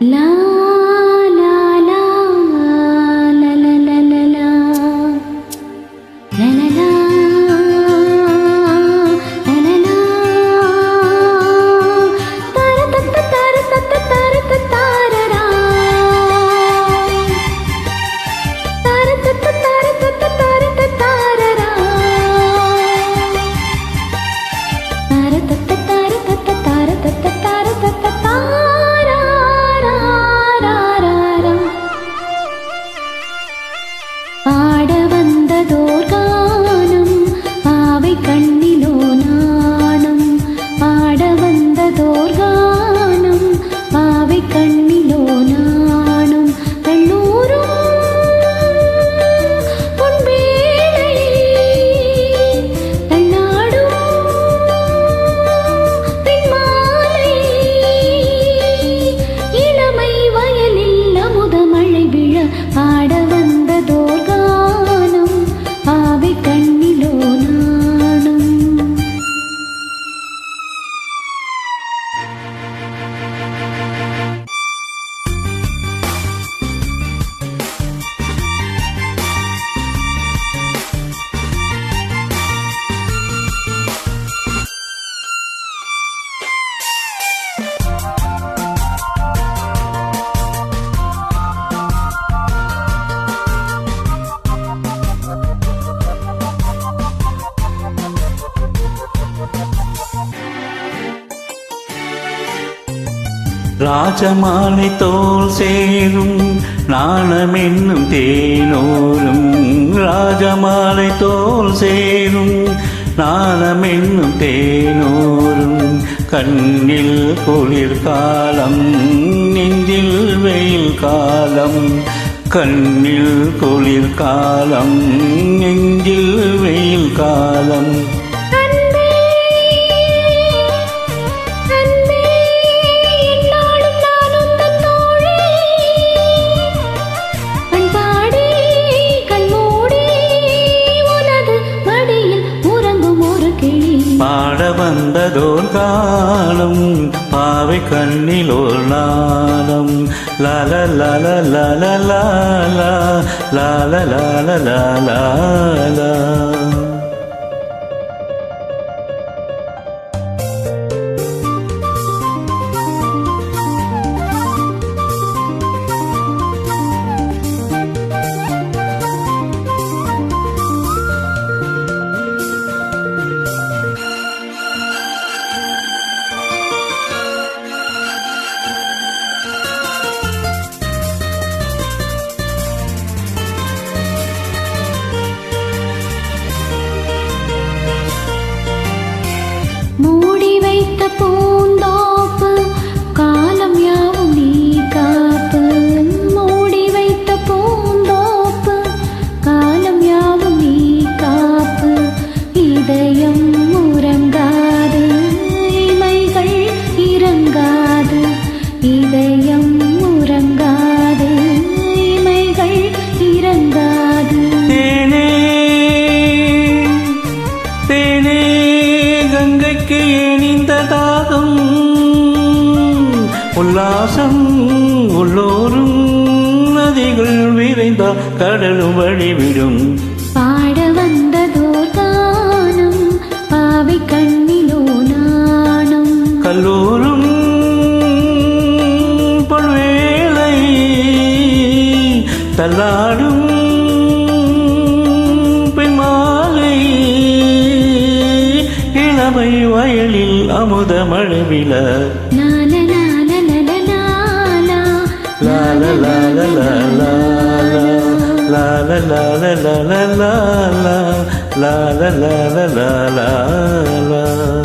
la la la la la ராஜமாலை தோல் சேரும் நாணம் என்னும் தேனோரும். ராஜமாலை தோல் சேரும் நாணம் என்னும் தேனோரும். கண்ணில் குளிர் காலம் நெஞ்சில் வெயில் காலம். கண்ணில் குளிர் காலம் நெஞ்சில் வெயில் காலம். கண்டதோர் காலம் பாவை கண்ணிலோர் நாளம் லல லல லல லாலா லால லால லாலா 不。கங்கைக்கு இணைந்த தாகம். உல்லாசம் உள்ளோரும் நதிகள் விரைந்தா கடலும் வழிவிடும். பாட வந்ததோர் கானம் பாவை கண்ணிலோ நாணம். கல்லூரும் பல்வேளை தள்ளாடும் வயலில் அமுத மழுவில la la la la la la